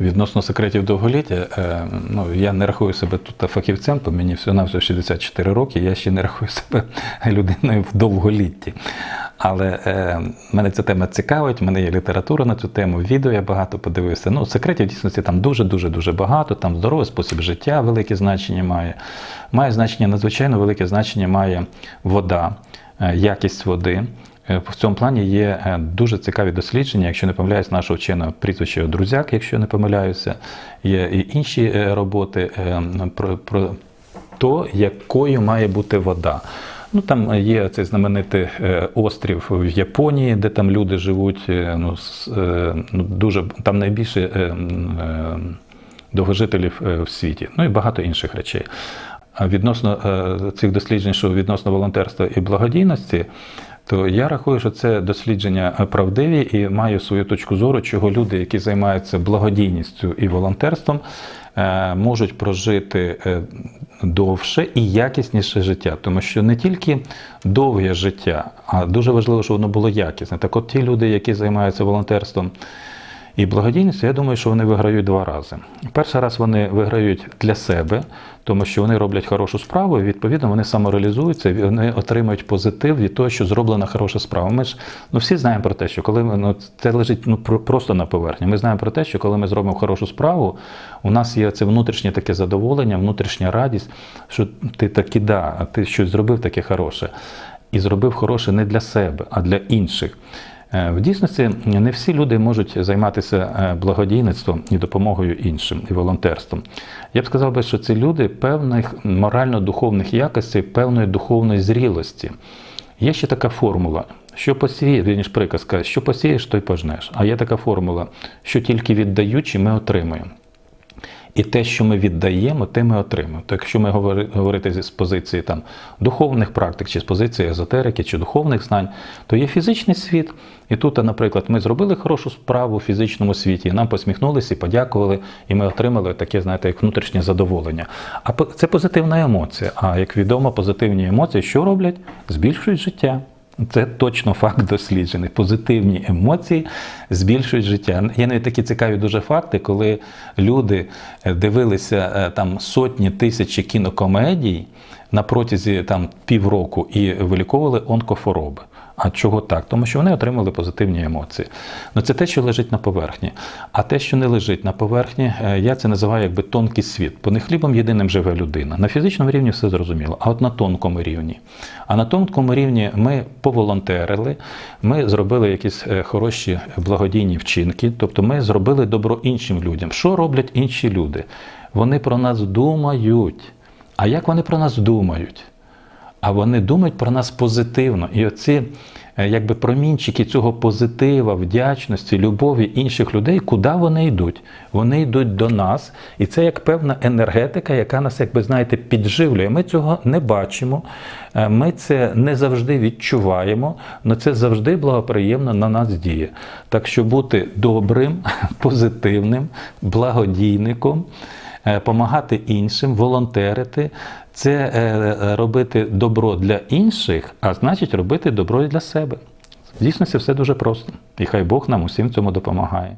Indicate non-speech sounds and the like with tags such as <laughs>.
Відносно секретів довголіття, е, ну я не рахую себе тут фахівцем, бо мені всього на 64 роки, я ще не рахую себе <laughs> людиною в довголітті. Але е, мене ця тема цікавить, в мене є література на цю тему, відео я багато подивився. Ну, секретів в дійсності там дуже-дуже дуже багато, там здоровий спосіб життя велике значення має. Має значення надзвичайно велике значення має вода, е, якість води. Е, В цьому плані є е, дуже цікаві дослідження, якщо не помиляюсь, нашого вченого прізвища Друзяк, якщо не помиляюся, є і інші е, роботи про, про то, якою має бути вода. Ну там є цей знаменитий острів в Японії, де там люди живуть. Ну, ну дуже там найбільше довгожителів в світі, ну і багато інших речей. Відносно цих досліджень, що відносно волонтерства і благодійності, то я рахую, що це дослідження правдиві і маю свою точку зору, чого люди, які займаються благодійністю і волонтерством, е, можуть прожити е, довше і якісніше життя. Тому що не тільки довге життя, а дуже важливо, щоб воно було якісне. Так от ті люди, які займаються волонтерством і благодійністю, я думаю, що вони виграють два рази. Перший раз вони виграють для себе, тому що вони роблять хорошу справу, і відповідно вони самореалізуються, вони отримують позитив від того, що зроблена хороша справа. Ми ж ну, всі знаємо про те, що коли ми ну, це лежить ну, про- просто на поверхні. Ми знаємо про те, що коли ми зробимо хорошу справу, у нас є це внутрішнє таке задоволення, внутрішня радість, що ти таки да, ти щось зробив таке хороше. І зробив хороше не для себе, а для інших. Е, В дійсності не всі люди можуть займатися е, благодійництвом і допомогою іншим і волонтерством. Я б сказав би, що це люди певних морально-духовних якостей, певної духовної зрілості. Є ще така формула, що посієш, вірніш приказка, що посієш, то й пожнеш. А є така формула, що тільки віддаючи, ми отримуємо. І те, що ми віддаємо, те ми отримуємо. То якщо ми говорити з позиції там, духовних практик, чи з позиції езотерики, чи духовних знань, то є фізичний світ. І тут, наприклад, ми зробили хорошу справу в фізичному світі, і нам посміхнулися і подякували, і ми отримали таке, знаєте, як внутрішнє задоволення. А це позитивна емоція. А як відомо, позитивні емоції що роблять? Збільшують життя. Це точно факт досліджений. Позитивні емоції збільшують життя. Є навіть такі цікаві дуже факти, коли люди е, дивилися е, там сотні тисячі кінокомедій на протязі там півроку і виліковували онкохвороби. А чого так? Тому що вони отримали позитивні емоції. Ну це те, що лежить на поверхні. А те, що не лежить на поверхні, е, я це називаю якби тонкий світ. Бо не хлібом єдиним живе людина. На фізичному рівні все зрозуміло, а от на тонкому рівні. А на тонкому рівні ми поволонтерили, ми зробили якісь е, хороші благодійні вчинки, тобто ми зробили добро іншим людям. Що роблять інші люди? Вони про нас думають. А як вони про нас думають? а вони думають про нас позитивно. І оці е, якби промінчики цього позитива, вдячності, любові інших людей, куди вони йдуть? Вони йдуть до нас, і це як певна енергетика, яка нас, якби знаєте, підживлює. Ми цього не бачимо, е, ми це не завжди відчуваємо, але це завжди благоприємно на нас діє. Так що бути добрим, <laughs> позитивним, благодійником. Е, Помагати іншим, волонтерити, це е, е, робити добро для інших, а значить робити добро і для себе. Дійсно, це все дуже просто. І хай Бог нам усім цьому допомагає.